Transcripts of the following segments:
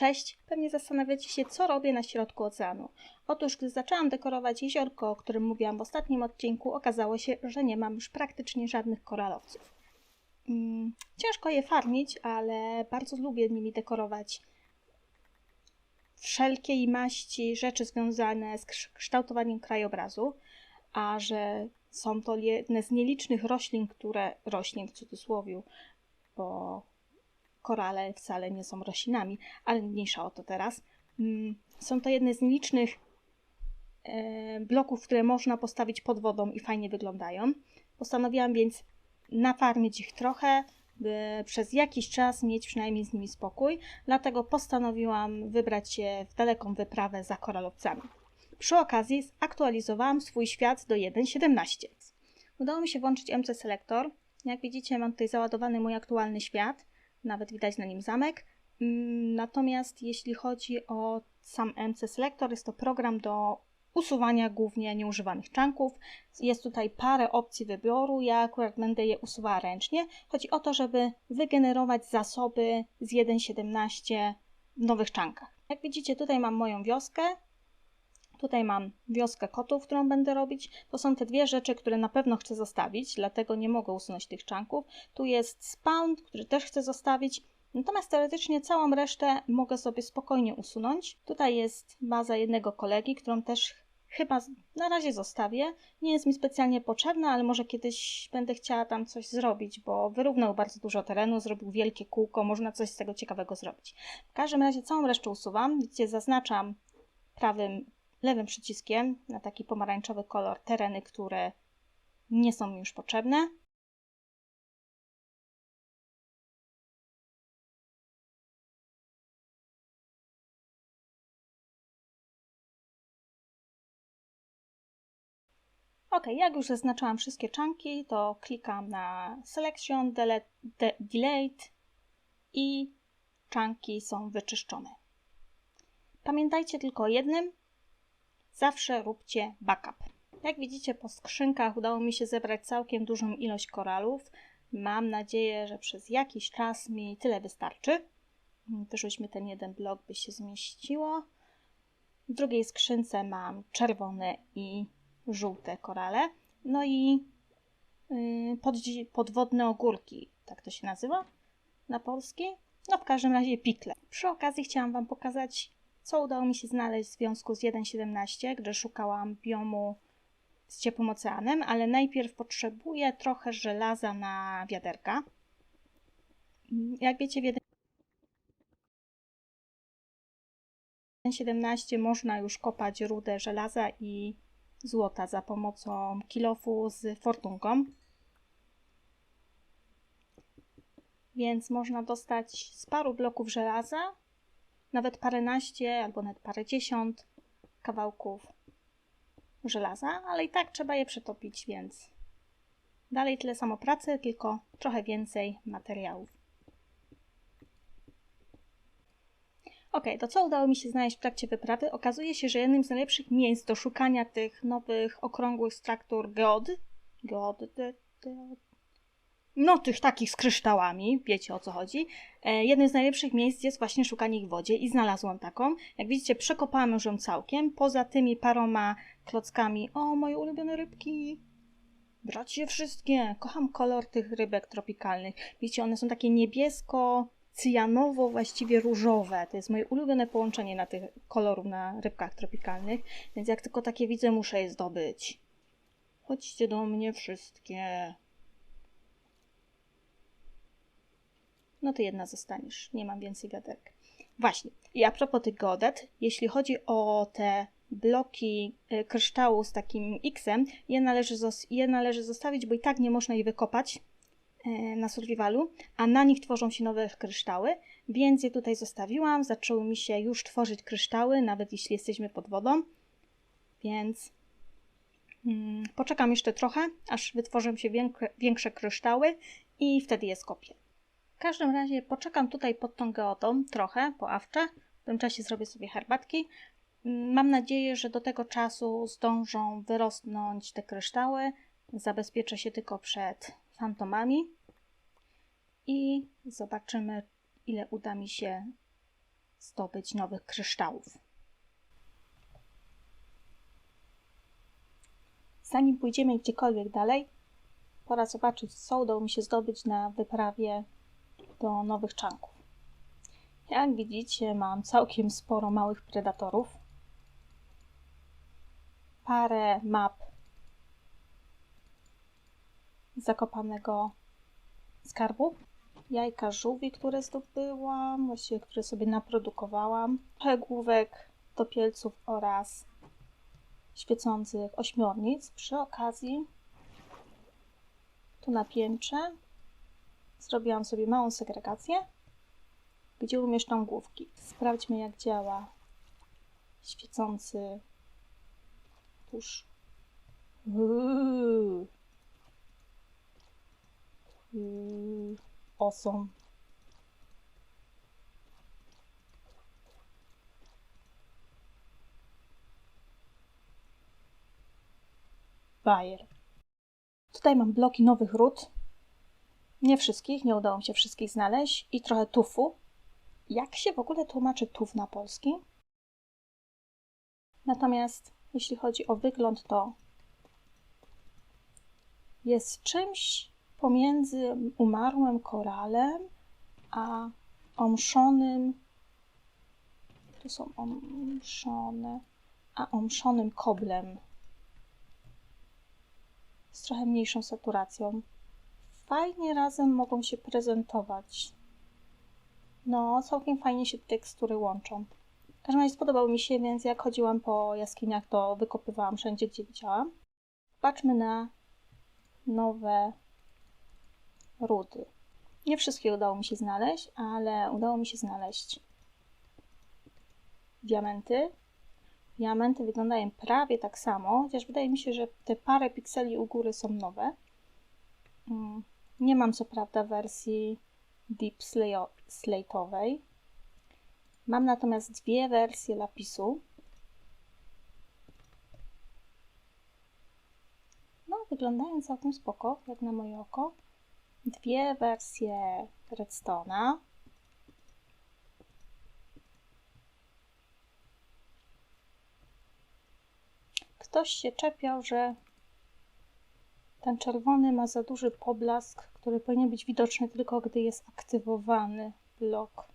Cześć! Pewnie zastanawiacie się, co robię na środku oceanu. Otóż, gdy zaczęłam dekorować jeziorko, o którym mówiłam w ostatnim odcinku, okazało się, że nie mam już praktycznie żadnych koralowców. Mm, ciężko je farmić, ale bardzo lubię nimi dekorować wszelkiej maści rzeczy związane z kształtowaniem krajobrazu, a że są to jedne z nielicznych roślin, które roślin w cudzysłowie, bo korale wcale nie są roślinami, ale mniejsza o to teraz. Mm, Są to jedne z nielicznych e, bloków, które można postawić pod wodą i fajnie wyglądają. Postanowiłam więc nafarmić ich trochę, by przez jakiś czas mieć przynajmniej z nimi spokój. Dlatego postanowiłam wybrać się w daleką wyprawę za koralowcami. Przy okazji zaktualizowałam swój świat do 1.17. Udało mi się włączyć MC Selector. Jak widzicie, mam tutaj załadowany mój aktualny świat. Nawet widać na nim zamek. Mm, Natomiast jeśli chodzi o sam MC Selector, jest to program do usuwania głównie nieużywanych czanków. Jest tutaj parę opcji wyboru. Ja akurat będę je usuwała ręcznie. Chodzi o to, żeby wygenerować zasoby z 1.17 w nowych czankach. Jak widzicie, tutaj mam moją wioskę. Tutaj mam wioskę kotów, którą będę robić. To są te dwie rzeczy, które na pewno chcę zostawić, dlatego nie mogę usunąć tych czanków. Tu jest spawn, który też chcę zostawić. Natomiast teoretycznie całą resztę mogę sobie spokojnie usunąć. Tutaj jest baza jednego kolegi, którą też chyba na razie zostawię. Nie jest mi specjalnie potrzebna, ale może kiedyś będę chciała tam coś zrobić, bo wyrównał bardzo dużo terenu, zrobił wielkie kółko, można coś z tego ciekawego zrobić. W każdym razie całą resztę usuwam. Widzicie, zaznaczam prawym, lewym przyciskiem na taki pomarańczowy kolor tereny, które nie są mi już potrzebne. Ok, jak już zaznaczyłam wszystkie czanki, to klikam na Selection, delete, de, Delete i czanki są wyczyszczone. Pamiętajcie tylko o jednym, zawsze róbcie backup. Jak widzicie po skrzynkach udało mi się zebrać całkiem dużą ilość koralów. Mam nadzieję, że przez jakiś czas mi tyle wystarczy. Wyrzućmy ten jeden blok, by się zmieściło. W drugiej skrzynce mam czerwone i żółte korale. No i podzi- podwodne ogórki, tak to się nazywa na polski. No w każdym razie pikle. Przy okazji chciałam Wam pokazać, co udało mi się znaleźć w związku z 1.17, gdy szukałam biomu z ciepłym oceanem, ale najpierw potrzebuję trochę żelaza na wiaderka. Jak wiecie, w 1.17 można już kopać rudę żelaza i złota za pomocą kilofu z fortunką. Więc można dostać z paru bloków żelaza, nawet paręnaście albo nawet parędziesiąt kawałków żelaza, ale i tak trzeba je przetopić, więc dalej tyle samo pracy, tylko trochę więcej materiałów. Ok, to co udało mi się znaleźć w trakcie wyprawy? Okazuje się, że jednym z najlepszych miejsc do szukania tych nowych, okrągłych struktur geod, geod, de, no tych takich z kryształami, wiecie o co chodzi. E, jednym z najlepszych miejsc jest właśnie szukanie ich w wodzie i znalazłam taką. Jak widzicie, przekopałam już ją całkiem. Poza tymi paroma klockami, o moje ulubione rybki, brać je wszystkie. Kocham kolor tych rybek tropikalnych. Widzicie, one są takie niebiesko, cyjanowo, właściwie różowe. To jest moje ulubione połączenie na tych kolorów na rybkach tropikalnych, więc jak tylko takie widzę, muszę je zdobyć. Chodźcie do mnie wszystkie. No to jedna zostaniesz. Nie mam więcej wiaderek. Właśnie. I a propos tych godet, jeśli chodzi o te bloki y, kryształu z takim X-em, je należy, je należy zostawić, bo i tak nie można ich wykopać y, na survivalu, a na nich tworzą się nowe kryształy, więc je tutaj zostawiłam. Zaczęły mi się już tworzyć kryształy, nawet jeśli jesteśmy pod wodą, więc mm, poczekam jeszcze trochę, aż wytworzą się większe, większe kryształy i wtedy je skopię. W każdym razie poczekam tutaj pod tą geotą trochę, poawczę. W tym czasie zrobię sobie herbatki. Mm, Mam nadzieję, że do tego czasu zdążą wyrosnąć te kryształy. Zabezpieczę się tylko przed fantomami i zobaczymy, ile uda mi się zdobyć nowych kryształów. Zanim pójdziemy gdziekolwiek dalej, pora zobaczyć, co udało mi się zdobyć na wyprawie do nowych czanków. Jak widzicie, mam całkiem sporo małych predatorów, parę map zakopanego skarbu, jajka żółwi, które zdobyłam, właściwie które sobie naprodukowałam, główek topielców oraz świecących ośmiornic. Przy okazji tu na piętrze zrobiłam sobie małą segregację, gdzie umieszczam główki. Sprawdźmy jak działa świecący tusz. Uuu. Awesome. Bayer. Tutaj mam bloki nowych ród. Nie wszystkich, nie udało mi się wszystkich znaleźć. I trochę tufu. Jak się w ogóle tłumaczy tuf na polski? Natomiast jeśli chodzi o wygląd, to jest czymś pomiędzy umarłym koralem a omszonym. Tu są omszone, a omszonym koblem z trochę mniejszą saturacją. Fajnie razem mogą się prezentować. No, całkiem fajnie się tekstury łączą. W każdym razie spodobał mi się, więc jak chodziłam po jaskiniach, to wykopywałam wszędzie, gdzie widziałam. Patrzmy na nowe rudy. Nie wszystkie udało mi się znaleźć, ale udało mi się znaleźć diamenty. Diamenty wyglądają prawie tak samo, chociaż wydaje mi się, że te parę pikseli u góry są nowe. Nie mam co prawda wersji Deep Slate'owej. Mam natomiast dwie wersje lapisu. No, wyglądają całkiem spoko, jak na moje oko. Dwie wersje redstone'a. Ktoś się czepiał, że ten czerwony ma za duży poblask, który powinien być widoczny tylko gdy jest aktywowany blok.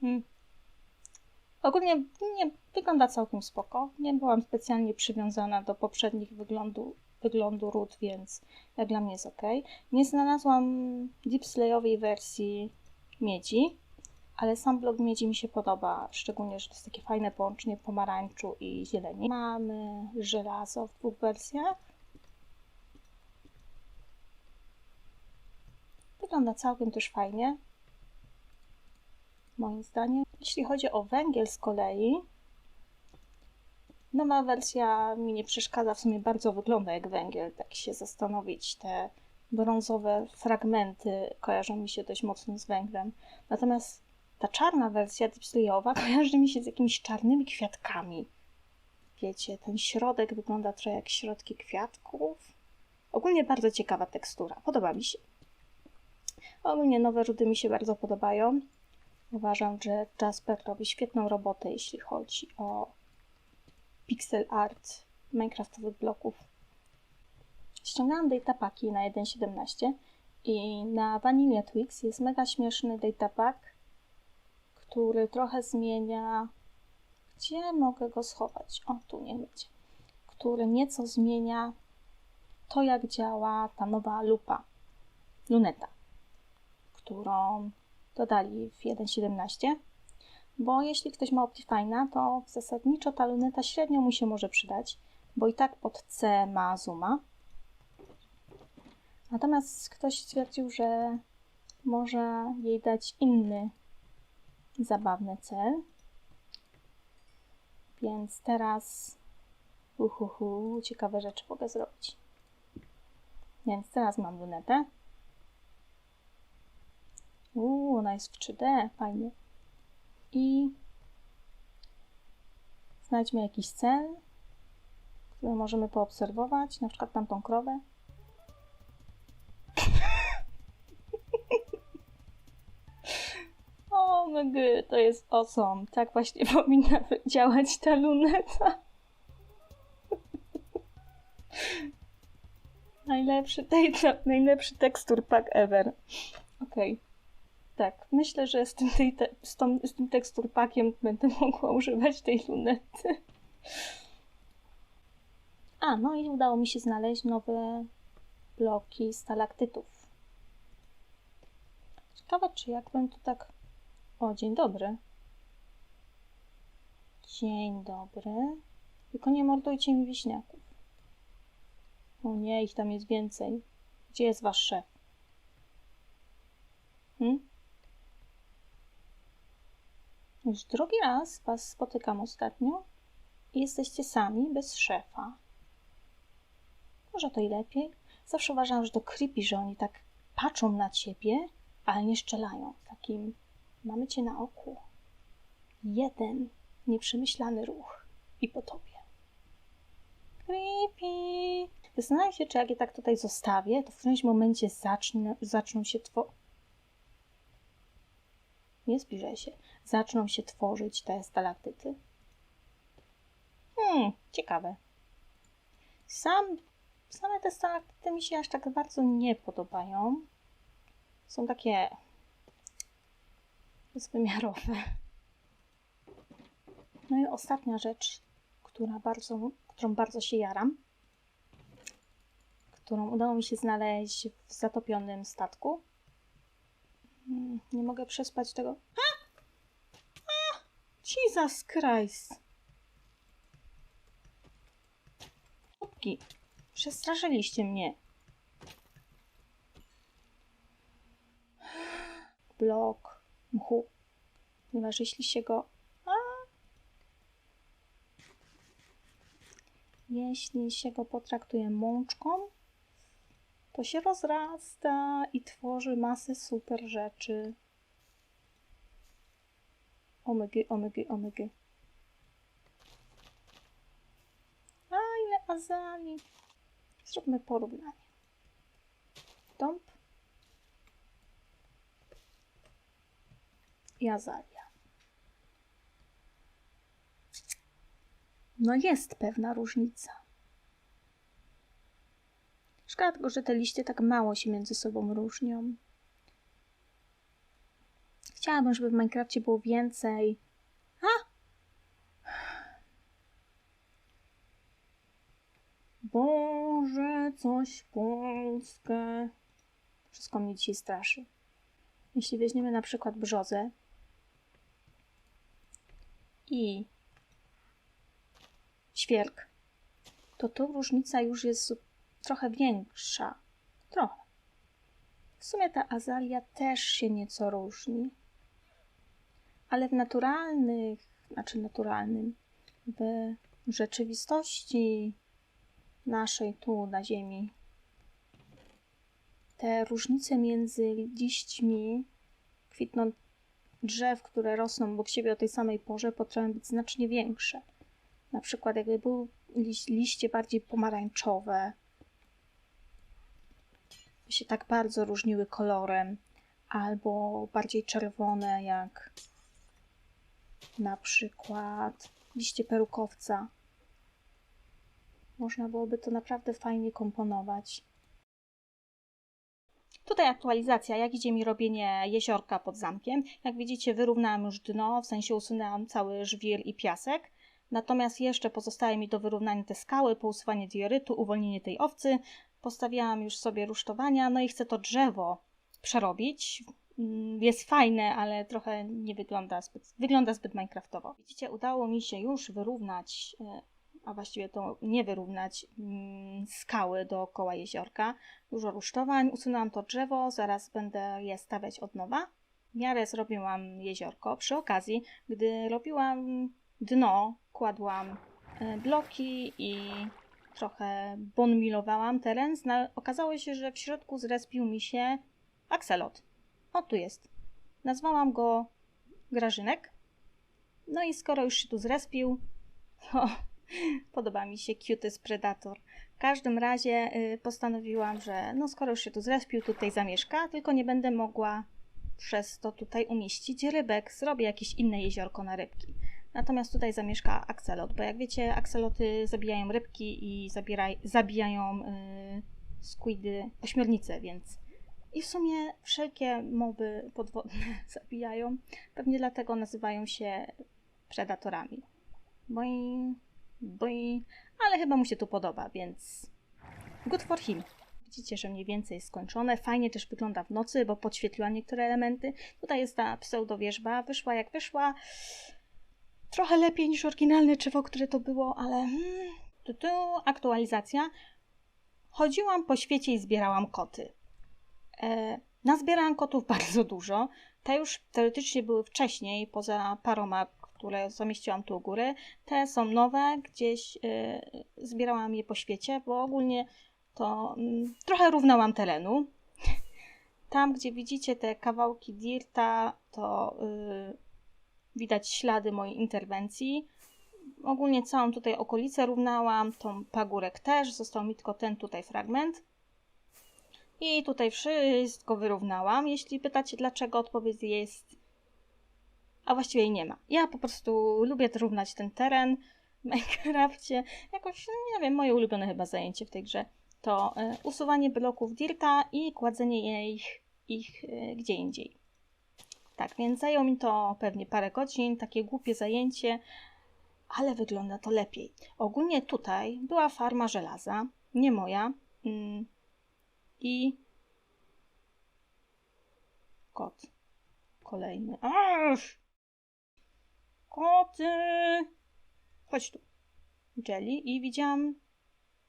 Hmm. Ogólnie nie, wygląda całkiem spoko. Nie byłam specjalnie przywiązana do poprzednich wyglądu, wyglądu ród, więc jak dla mnie jest ok. Nie znalazłam Deep Slayowej wersji miedzi, ale sam blok miedzi mi się podoba, szczególnie, że to jest takie fajne połączenie pomarańczu i zieleni. Mamy żelazo w dwóch wersjach. Wygląda całkiem też fajnie, moim zdaniem. Jeśli chodzi o węgiel z kolei, nowa wersja mi nie przeszkadza, w sumie bardzo wygląda jak węgiel, tak się zastanowić. Te brązowe fragmenty kojarzą mi się dość mocno z węglem. Natomiast ta czarna wersja Dipslayowa kojarzy mi się z jakimiś czarnymi kwiatkami. Wiecie, ten środek wygląda trochę jak środki kwiatków. Ogólnie bardzo ciekawa tekstura, podoba mi się. Ogólnie nowe rudy mi się bardzo podobają. Uważam, że Jasper robi świetną robotę, jeśli chodzi o pixel art minecraftowych bloków. Ściągałam datapaki na 1.17 i na Vanilla Twix jest mega śmieszny datapack, który trochę zmienia... Gdzie mogę go schować? O, tu nie będzie. Który nieco zmienia to, jak działa ta nowa lupa, luneta, którą dodali w 1.17, bo jeśli ktoś ma Optifine'a, to zasadniczo ta luneta średnio mu się może przydać, bo i tak pod C ma zooma. Natomiast ktoś stwierdził, że może jej dać inny zabawny cel. Więc teraz uhuhu, ciekawe rzeczy mogę zrobić. Więc teraz mam lunetę. Uuu, ona jest w 3D, fajnie. I znajdźmy jakiś cel, który możemy poobserwować, na przykład tamtą krowę. O my to jest awesome. Tak właśnie powinna działać ta luneta. najlepszy, tej, najlepszy tekstur pack ever. Okej. Okay. Tak, myślę, że z tym, tej te, z, tą, z tym tekstur packiem będę mogła używać tej lunety. A, no i udało mi się znaleźć nowe bloki stalaktytów. Ciekawe, czy jakbym tu tak... O, dzień dobry. Dzień dobry. Tylko nie mordujcie mi wiśniaków. O nie, ich tam jest więcej. Gdzie jest wasz szef? Hmm? Już drugi raz was spotykam ostatnio i jesteście sami, bez szefa. Może to i lepiej. Zawsze uważałam, że to creepy, że oni tak patrzą na ciebie, ale nie szczelają. Takim mamy cię na oku. Jeden nieprzemyślany ruch i po tobie. Creepy. Zastanawiam się, czy jak je tak tutaj zostawię, to w którymś momencie zacznie, zaczną się tworzyć. Nie zbliżaj się. Zaczną się tworzyć te stalaktyty. Hmm, ciekawe. Sam, same te stalaktyty mi się aż tak bardzo nie podobają. Są takie bezwymiarowe. No i ostatnia rzecz, która bardzo, którą bardzo się jaram, którą udało mi się znaleźć w zatopionym statku. Hmm, nie mogę przespać tego. A! A! Jesus Christ! Chłopki, przestraszyliście mnie. Blok mchu. Ponieważ jeśli się go... A! Jeśli się go potraktuje mączką, to się rozrasta i tworzy masę super rzeczy. Omygy, omygy, omygy. A ile azali. Zróbmy porównanie. Dąb i azalia. No jest pewna różnica. Szkoda tylko, że te liście tak mało się między sobą różnią. Chciałabym, żeby w Minecrafcie było więcej. A! Boże, coś Polskę. Wszystko mnie dzisiaj straszy. Jeśli weźmiemy na przykład brzozę i świerk, to tu różnica już jest trochę większa. Trochę. W sumie ta azalia też się nieco różni. Ale w naturalnych, znaczy naturalnym, w rzeczywistości naszej tu na Ziemi, te różnice między liśćmi kwitną drzew, które rosną obok siebie o tej samej porze, potrafią być znacznie większe. Na przykład, jakby były liście bardziej pomarańczowe, się tak bardzo różniły kolorem, albo bardziej czerwone, jak na przykład liście perukowca. Można byłoby to naprawdę fajnie komponować. Tutaj aktualizacja, jak idzie mi robienie jeziorka pod zamkiem. Jak widzicie, wyrównałam już dno, w sensie usunęłam cały żwir i piasek. Natomiast jeszcze pozostaje mi do wyrównania te skały, pousuwanie diorytu, uwolnienie tej owcy, Postawiłam już sobie rusztowania, no i chcę to drzewo przerobić. Mm, jest fajne, ale trochę nie wygląda zbyt, wygląda zbyt minecraftowo. Widzicie, udało mi się już wyrównać, e, a właściwie to nie wyrównać mm, skały dookoła jeziorka. Dużo rusztowań, usunęłam to drzewo, zaraz będę je stawiać od nowa. W miarę zrobiłam jeziorko. Przy okazji, gdy robiłam dno, kładłam e, bloki i trochę bonmilowałam teren, okazało się, że w środku zrespił mi się akselot. O, tu jest. Nazwałam go Grażynek. No i skoro już się tu zrespił, to podoba mi się Cuties Predator. W każdym razie y, postanowiłam, że no skoro już się tu zrespił, tutaj zamieszka, tylko nie będę mogła przez to tutaj umieścić rybek. Zrobię jakieś inne jeziorko na rybki. Natomiast tutaj zamieszka akselot, bo jak wiecie, akseloty zabijają rybki i zabieraj, zabijają yy, squidy, ośmiornice, więc i w sumie wszelkie moby podwodne zabijają. Pewnie dlatego nazywają się predatorami. Boing, boing. Ale chyba mu się tu podoba, więc good for him. Widzicie, że mniej więcej jest skończone. Fajnie też wygląda w nocy, bo podświetliła niektóre elementy. Tutaj jest ta pseudowierzba. Wyszła jak wyszła. Trochę lepiej niż oryginalne drzewo, które to było, ale hmm, tu, tu aktualizacja. Chodziłam po świecie i zbierałam koty. E, nazbierałam kotów bardzo dużo. Te już teoretycznie były wcześniej, poza paroma, które zamieściłam tu u góry. Te są nowe, gdzieś e, zbierałam je po świecie, bo ogólnie to mm, trochę równałam terenu. Tam, gdzie widzicie te kawałki dirta, to y, widać ślady mojej interwencji. Ogólnie całą tutaj okolicę równałam, tą pagórek też, został mi tylko ten tutaj fragment. I tutaj wszystko wyrównałam. Jeśli pytacie dlaczego, odpowiedź jest... A właściwie jej nie ma. Ja po prostu lubię równać ten teren w Minecrafcie. Jakoś, no nie wiem, moje ulubione chyba zajęcie w tej grze to y, usuwanie bloków dirta i kładzenie ich, ich y, gdzie indziej. Tak, więc zajęło mi to pewnie parę godzin, takie głupie zajęcie, ale wygląda to lepiej. Ogólnie tutaj była farma żelaza, nie moja, mm, i kot kolejny. Ach! Koty! Chodź tu. Jelly i widziałam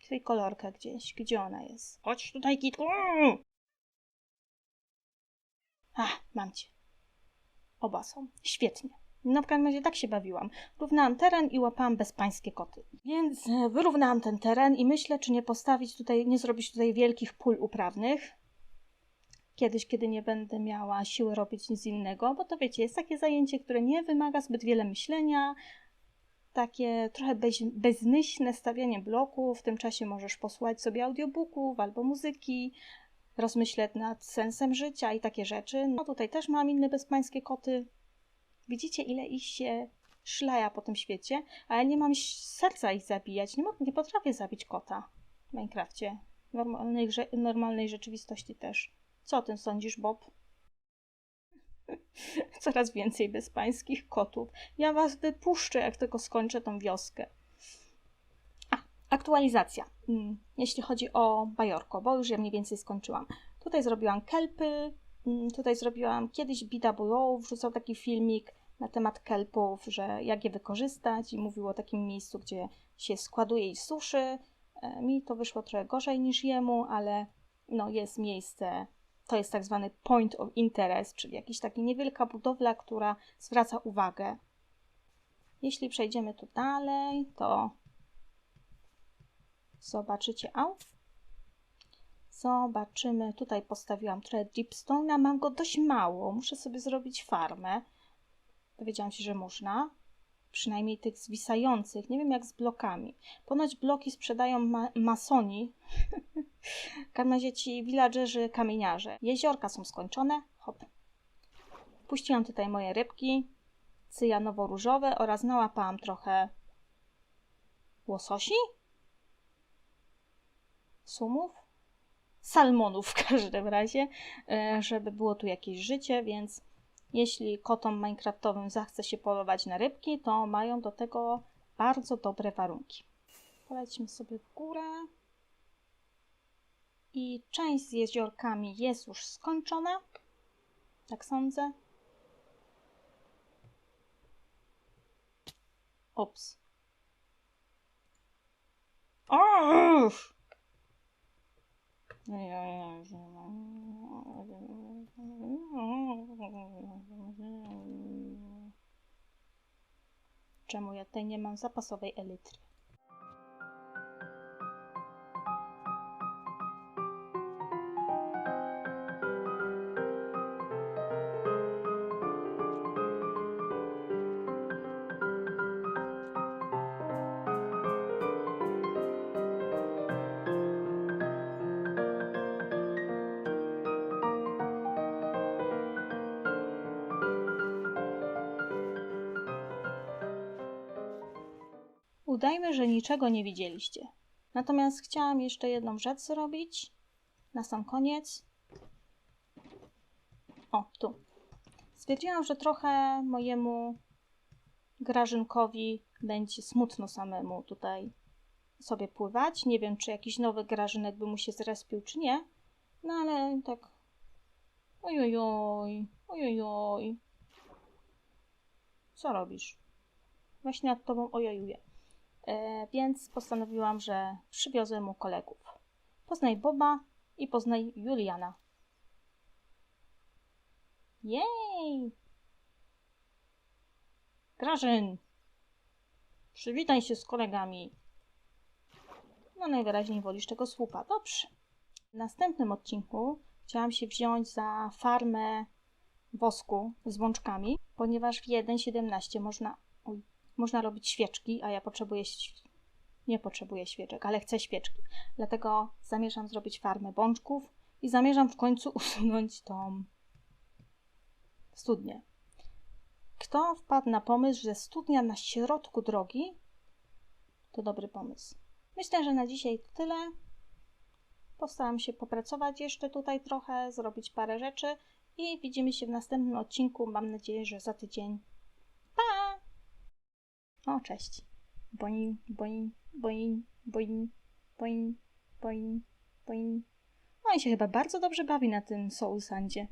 trójkolorkę gdzieś. Gdzie ona jest? Chodź tutaj, kitku! A, mam cię. Oba są. Świetnie. No w każdym razie tak się bawiłam. Równałam teren i łapałam bezpańskie koty. Więc e, wyrównałam ten teren i myślę, czy nie postawić tutaj, nie zrobić tutaj wielkich pól uprawnych. Kiedyś, kiedy nie będę miała siły robić nic innego, bo to wiecie, jest takie zajęcie, które nie wymaga zbyt wiele myślenia, takie trochę bez, bezmyślne stawianie bloków. W tym czasie możesz posłuchać sobie audiobooków albo muzyki, rozmyśleć nad sensem życia i takie rzeczy. No tutaj też mam inne bezpańskie koty. Widzicie, ile ich się szlaja po tym świecie, a ja nie mam serca ich zabijać. Nie, nie potrafię zabić kota w Minecrafcie. Normalnej, normalnej rzeczywistości też. Co o tym sądzisz, Bob? Coraz więcej bezpańskich kotów. Ja was wypuszczę, jak tylko skończę tą wioskę. Aktualizacja. Mm, jeśli chodzi o bajorko, bo już ja mniej więcej skończyłam. Tutaj zrobiłam kelpy, mm, tutaj zrobiłam kiedyś BWO, wrzucał taki filmik na temat kelpów, że jak je wykorzystać i mówił o takim miejscu, gdzie się składuje i suszy. E, mi to wyszło trochę gorzej niż jemu, ale no jest miejsce to jest tak zwany point of interest, czyli jakaś taka niewielka budowla, która zwraca uwagę. Jeśli przejdziemy tu dalej, to zobaczycie, au, zobaczymy, tutaj postawiłam trochę dripstone'a, mam go dość mało, muszę sobie zrobić farmę. Dowiedziałam się, że można przynajmniej tych zwisających. Nie wiem jak z blokami. Ponoć bloki sprzedają ma masoni. w każdym razie ci villagerzy, kamieniarze. Jeziorka są skończone. Hop. Puściłam tutaj moje rybki cyjanowo-różowe oraz nałapałam trochę łososi? Sumów? Salmonów w każdym razie, e, żeby było tu jakieś życie, więc jeśli kotom minecraftowym zachce się polować na rybki, to mają do tego bardzo dobre warunki. Polećmy sobie w górę. I część z jeziorkami jest już skończona. Tak sądzę. Ops. Uff! Czemu ja tutaj nie mam zapasowej elitry? Udajmy, że niczego nie widzieliście. Natomiast chciałam jeszcze jedną rzecz zrobić na sam koniec. O, tu. Stwierdziłam, że trochę mojemu Grażynkowi będzie smutno samemu tutaj sobie pływać. Nie wiem, czy jakiś nowy Grażynek by mu się zrespił, czy nie. No ale tak. Ojojoj, ojojoj. Co robisz? Właśnie nad tobą ojojuję. E, więc postanowiłam, że przywiozę mu kolegów. Poznaj Boba i poznaj Juliana. Jej! Grażyn! Przywitaj się z kolegami. No najwyraźniej wolisz tego słupa. Dobrze. W następnym odcinku chciałam się wziąć za farmę wosku z bączkami, ponieważ w 1.17 można, można robić świeczki, a ja potrzebuję, nie potrzebuję świeczek, ale chcę świeczki. Dlatego zamierzam zrobić farmę bączków i zamierzam w końcu usunąć tą studnię. Kto wpadł na pomysł, że studnia na środku drogi to dobry pomysł. Myślę, że na dzisiaj to tyle. Postaram się popracować jeszcze tutaj trochę, zrobić parę rzeczy i widzimy się w następnym odcinku. Mam nadzieję, że za tydzień. O, cześć. Boing, boing, boing, boing, boing, boing, boing. No i się chyba bardzo dobrze bawi na tym Soul Sandzie.